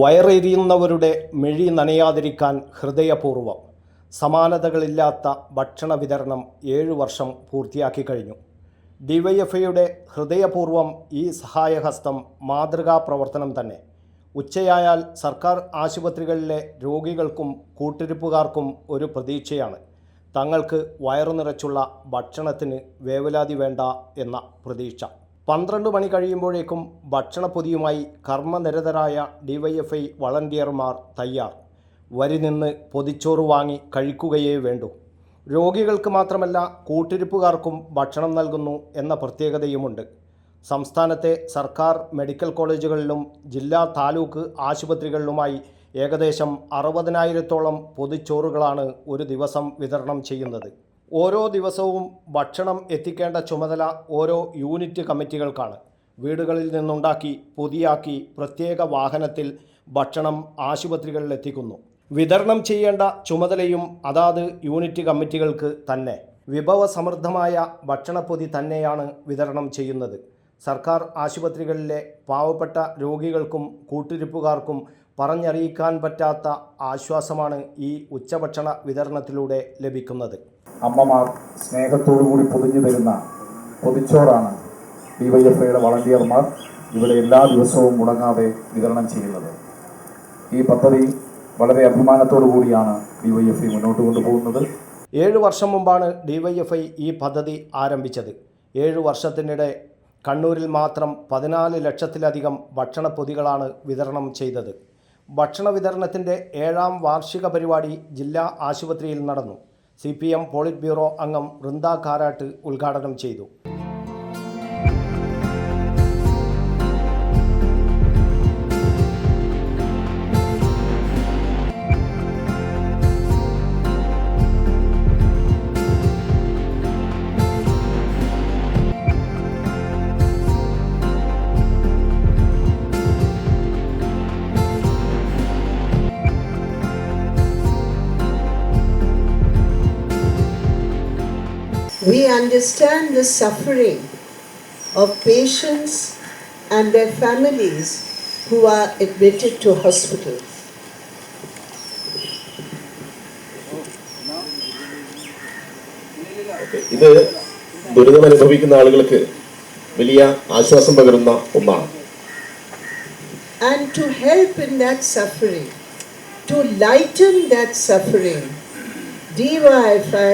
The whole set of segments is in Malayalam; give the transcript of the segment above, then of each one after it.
വയറെരിയുന്നവരുടെ മെഴി നനയാതിരിക്കാൻ ഹൃദയപൂർവം സമാനതകളില്ലാത്ത ഭക്ഷണ വിതരണം ഏഴു വർഷം പൂർത്തിയാക്കി കഴിഞ്ഞു. ഡിവൈഎഫ്ഐയുടെ ഹൃദയപൂർവം ഈ സഹായഹസ്തം മാതൃകാ പ്രവർത്തനം തന്നെ. ഉച്ചയായാൽ സർക്കാർ ആശുപത്രികളിലെ രോഗികൾക്കും കൂട്ടിരിപ്പുകാർക്കും ഒരു പ്രതീക്ഷയാണ്. തങ്ങൾക്ക് വയറു നിറച്ചുള്ള ഭക്ഷണത്തിന് വേവലാതി വേണ്ട എന്ന പ്രതീക്ഷ. പന്ത്രണ്ട് മണി കഴിയുമ്പോഴേക്കും ഭക്ഷണപ്പൊതിയുമായി കർമ്മനിരതരായ ഡിവൈഎഫ്ഐ വളണ്ടിയർമാർ തയ്യാർ. വരി നിന്ന് പൊതിച്ചോറ് വാങ്ങി കഴിക്കുകയേ വേണ്ടൂ. രോഗികൾക്ക് മാത്രമല്ല കൂട്ടിരിപ്പുകാർക്കും ഭക്ഷണം നൽകുന്നു എന്ന പ്രത്യേകതയുമുണ്ട്. സംസ്ഥാനത്തെ സർക്കാർ മെഡിക്കൽ കോളേജുകളിലും ജില്ലാ താലൂക്ക് ആശുപത്രികളിലുമായി ഏകദേശം അറുപതിനായിരത്തോളം പൊതിച്ചോറുകളാണ് ഒരു ദിവസം വിതരണം ചെയ്യുന്നത്. ഓരോ ദിവസവും ഭക്ഷണം എത്തിക്കേണ്ട ചുമതല ഓരോ യൂണിറ്റ് കമ്മിറ്റികൾക്കാണ്. വീടുകളിൽ നിന്നുണ്ടാക്കി പൊതിയാക്കി പ്രത്യേക വാഹനത്തിൽ ഭക്ഷണം ആശുപത്രികളിൽ എത്തിക്കുന്നു. വിതരണം ചെയ്യേണ്ട ചുമതലയും അതാത് യൂണിറ്റ് കമ്മിറ്റികൾക്ക് തന്നെ. വിഭവസമൃദ്ധമായ ഭക്ഷണപ്പൊതി തന്നെയാണ് വിതരണം ചെയ്യുന്നത്. സർക്കാർ ആശുപത്രികളിലെ പാവപ്പെട്ട രോഗികൾക്കും കൂട്ടിരിപ്പുകാർക്കും പറഞ്ഞറിയിക്കാൻ പറ്റാത്ത ആശ്വാസമാണ് ഈ ഉച്ചഭക്ഷണ വിതരണത്തിലൂടെ ലഭിക്കുന്നത്. അമ്മമാർ സ്നേഹത്തോടു കൂടി പൊതിഞ്ഞു തരുന്ന പൊതിച്ചോറാണ് ഡിവൈഎഫ്ഐയുടെ വളണ്ടിയർമാർ ഇവിടെ എല്ലാ ദിവസവും മുടങ്ങാതെ വിതരണം ചെയ്യുന്നത്. ഈ പദ്ധതി വളരെ അഭിമാനത്തോടു കൂടിയാണ് ഡിവൈഎഫ്ഐ മുന്നോട്ട് കൊണ്ടുപോകുന്നത്. ഏഴു വർഷം മുമ്പാണ് ഡിവൈഎഫ്ഐ ഈ പദ്ധതി ആരംഭിച്ചത്. ഏഴു വർഷത്തിനിടെ കണ്ണൂരിൽ മാത്രം പതിനാല് ലക്ഷത്തിലധികം ഭക്ഷണപ്പൊതികളാണ് വിതരണം ചെയ്തത്. ഭക്ഷണ വിതരണത്തിന്റെ ഏഴാം വാർഷിക പരിപാടി ജില്ലാ ആശുപത്രിയിൽ നടന്നു. C P M polit bureau അംഗം വൃന്ദ കാരാട്ട് ഉദ്ഘാടനം ചെയ്തു. We understand the suffering of patients and their families who are admitted to hospitals. ഇത് ദുരിതം അനുഭവിക്കുന്ന ആളുകൾക്ക് വലിയ ആശ്വാസം പകരുന്ന ഒന്നാണ് And to help in that suffering, to lighten that suffering, DYFI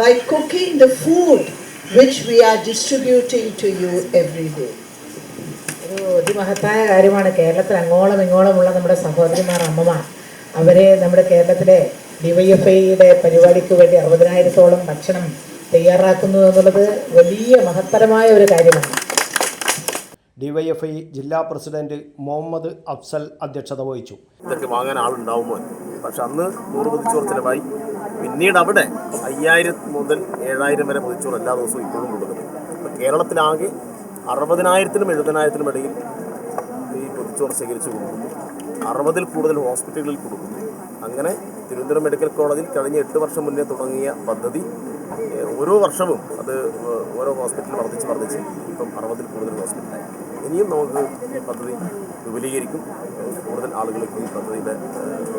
by cooking the food which we are distributing to you every day. ഒരു മഹത്തായ കാര്യമാണ്. കേരളത്തിൽ അങ്ങോളം ഇങ്ങോളമുള്ള നമ്മുടെ സഹോദരിമാർ അമ്മമാർ അവരെ നമ്മുടെ കേരളത്തിലെ ഡിവൈഎഫ്ഐയുടെ പരിപാടിക്ക് വേണ്ടി അറുപതിനായിരത്തോളം ഭക്ഷണം തയ്യാറാക്കുന്നു എന്നുള്ളത് വലിയ മഹത്തരമായ ഒരു കാര്യമാണ്. ഡിവൈഎഫ്ഐ ജില്ലാ പ്രസിഡന്റ് മുഹമ്മദ് അഫ്സൽ അധ്യക്ഷത വഹിച്ചു. ഇതൊക്കെ വാങ്ങാൻ ആളുണ്ടാവുമോ പക്ഷെ അന്ന് നൂറ് പതിച്ചോർ ചിലവായി. പിന്നീട് അവിടെ അയ്യായിരം മുതൽ ഏഴായിരം വരെ പൊതിച്ചോറ് എല്ലാ ദിവസവും ഇപ്പോഴും കൊടുക്കുന്നു അപ്പോൾ കേരളത്തിലാകെ അറുപതിനായിരത്തിനും എഴുപതിനായിരത്തിനും ഇടയിൽ ഈ പൊതിച്ചോറ് ശേഖരിച്ചു കൊടുക്കുന്നു. അറുപതിൽ കൂടുതൽ ഹോസ്പിറ്റലുകളിൽ കൊടുക്കുന്നു. അങ്ങനെ തിരുവനന്തപുരം മെഡിക്കൽ കോളേജിൽ കഴിഞ്ഞ എട്ട് വർഷം മുന്നേ തുടങ്ങിയ പദ്ധതി ഓരോ വർഷവും അത് ഓരോ ഹോസ്പിറ്റൽ വർദ്ധിച്ച് വർദ്ധിച്ച് ഇപ്പം അറുപതിൽ കൂടുതൽ ഹോസ്പിറ്റലായി. ഇനിയും നമുക്ക് ഈ പദ്ധതി വിപുലീകരിക്കും. കൂടുതൽ ആളുകൾക്ക് ഈ പദ്ധതിയുടെ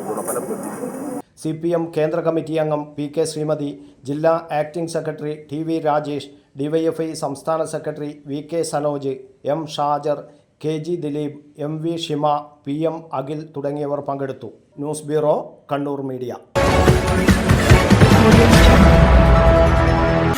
ഗുണഫലം എത്തിക്കും. സി പി എം കേന്ദ്ര കമ്മിറ്റി അംഗം പി കെ ശ്രീമതി ജില്ലാ acting secretary T V Rajesh DYFI സംസ്ഥാന secretary V K Sanoj M Shajar K G Dileep M V Shima P M Akhil തുടങ്ങിയവർ പങ്കെടുത്തു. News bureau Kannur media.